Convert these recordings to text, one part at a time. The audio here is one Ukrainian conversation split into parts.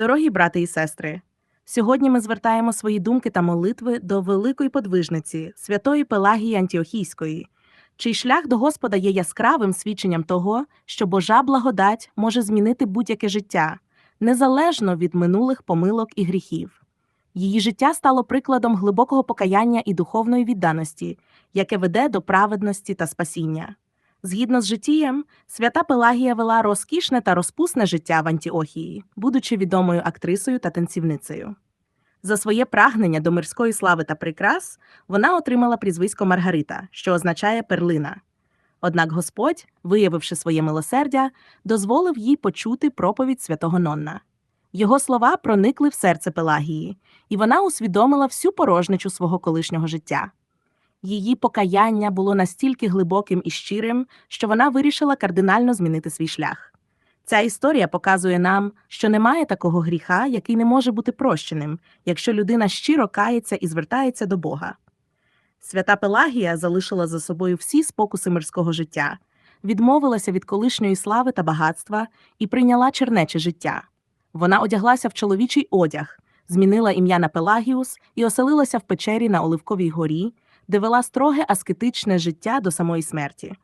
Дорогі брати і сестри, сьогодні ми звертаємо свої думки та молитви до великої подвижниці, святої Пелагії Антіохійської, чий шлях до Господа є яскравим свідченням того, що Божа благодать може змінити будь-яке життя, незалежно від минулих помилок і гріхів. Її життя стало прикладом глибокого покаяння і духовної відданості, яке веде до праведності та спасіння. Згідно з життєм, свята Пелагія вела розкішне та розпусне життя в Антіохії, будучи відомою актрисою та танцівницею. За своє прагнення до мирської слави та прикрас вона отримала прізвисько Маргарита, що означає перлина. Однак Господь, виявивши своє милосердя, дозволив їй почути проповідь святого Нонна. Його слова проникли в серце Пелагії, і вона усвідомила всю порожничу свого колишнього життя. Її покаяння було настільки глибоким і щирим, що вона вирішила кардинально змінити свій шлях. Ця історія показує нам, що немає такого гріха, який не може бути прощеним, якщо людина щиро кається і звертається до Бога. Свята Пелагія залишила за собою всі спокуси мирського життя, відмовилася від колишньої слави та багатства і прийняла чернече життя. Вона одяглася в чоловічий одяг, змінила ім'я на Пелагіус і оселилася в печері на Оливковій горі, де вела строге аскетичне життя до самої смерті.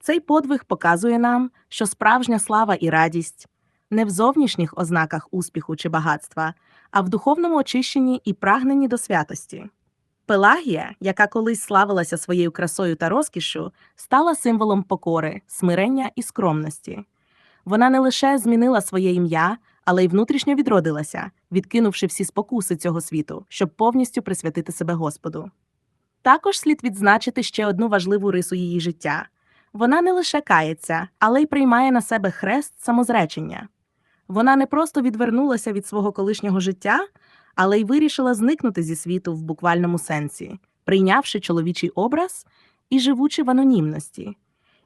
Цей подвиг показує нам, що справжня слава і радість не в зовнішніх ознаках успіху чи багатства, а в духовному очищенні і прагненні до святості. Пелагія, яка колись славилася своєю красою та розкішшю, стала символом покори, смирення і скромності. Вона не лише змінила своє ім'я, але й внутрішньо відродилася, відкинувши всі спокуси цього світу, щоб повністю присвятити себе Господу. Також слід відзначити ще одну важливу рису її життя вона не лише кається, але й приймає на себе хрест самозречення. Вона не просто відвернулася від свого колишнього життя, але й вирішила зникнути зі світу в буквальному сенсі, прийнявши чоловічий образ і живучи в анонімності.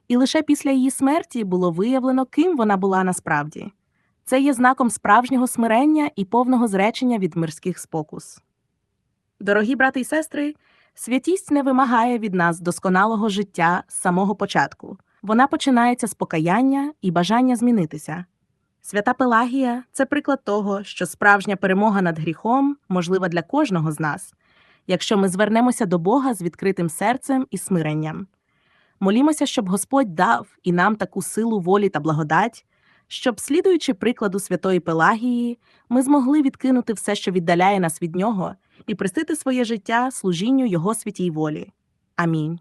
І лише після її смерті було виявлено, ким вона була насправді. Це є знаком справжнього смирення і повного зречення від мирських спокус. Дорогі брати і сестри, святість не вимагає від нас досконалого життя з самого початку. Вона починається з покаяння і бажання змінитися. Свята Пелагія це приклад того, що справжня перемога над гріхом можлива для кожного з нас, якщо ми звернемося до Бога з відкритим серцем і смиренням. Молімося, щоб Господь дав і нам таку силу волі та благодать, щоб, слідуючи прикладу святої Пелагії, ми змогли відкинути все, що віддаляє нас від нього, і пристити своє життя служінню Його святій волі. Амінь.